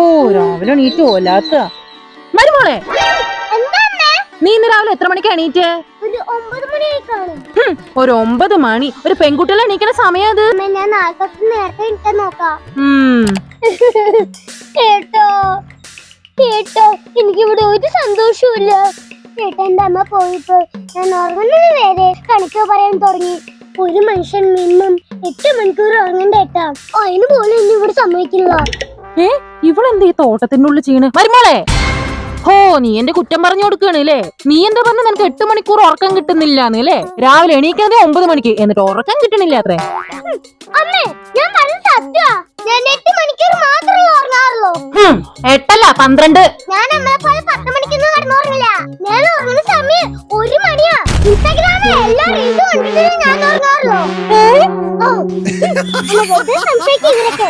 ഓ രാവിലെ എണീറ്റ് ഓലാത്ത മരുമോളെ? നീ ഇന്ന് രാവിലെ എത്ര മണിക്ക് എണീറ്റ്? ഒരു ഒമ്പത് മണി. ഒരു പെൺകുട്ടികളെ എണീക്കണ സമയം അത്? ഞാൻ നേരത്തെ നോക്കാം. കേട്ടോ? കേട്ടോ? എനിക്ക് ഇവിടെ ഒരു സന്തോഷവുമില്ല. കേട്ടോ എന്റെ അമ്മ പോയപ്പോ ഞാൻ ഉറങ്ങുന്നത് വരെ കണക്ക് പറയാൻ തുടങ്ങി. ഒരു മനുഷ്യൻ മിനിമം എട്ട് മണിക്കൂർ ഉറങ്ങണ്ട ഏട്ടാ. അതിന് പോലും ഇനി ഇവിടെ സമ്മതിക്കില്ല. ഏ ഇവളെന്ത് ഈ തോട്ടത്തിനുള്ളിൽ ചെയ്യണ് മരുമോളെ ഹോ നീ എന്റെ കുറ്റം പറഞ്ഞു കൊടുക്കുകയാണ് അല്ലേ നീ എന്താ പറഞ്ഞ നിനക്ക് എട്ട് മണിക്കൂർ ഉറക്കം കിട്ടുന്നില്ല അല്ലേ രാവിലെ എണീക്കുന്നത് ഒമ്പത് മണിക്ക്. എന്നിട്ട് ഉറക്കം കിട്ടണില്ല അത്രേ. അമ്മേ ഞാൻ പറഞ്ഞ സത്യ. ഞാൻ എട്ട് മണിക്കൂർ മാത്രമേ ഉറങ്ങാറുള്ളൂ. എട്ടല്ല പന്ത്രണ്ട്. ഞാൻ അമ്മയെ പോലെ പത്ത് മണിക്കൊന്നും കിടന്നുറങ്ങില്ല. ഞാൻ ഉറങ്ങുന്ന സമയം ഒരു മണിയാ. ഇൻസ്റ്റാഗ്രാമിൽ എല്ലാ റീൽസും കണ്ടിട്ട് ഞാൻ ഉറങ്ങാറുള്ളൂ. സംശയിക്കും ഇവരൊക്കെ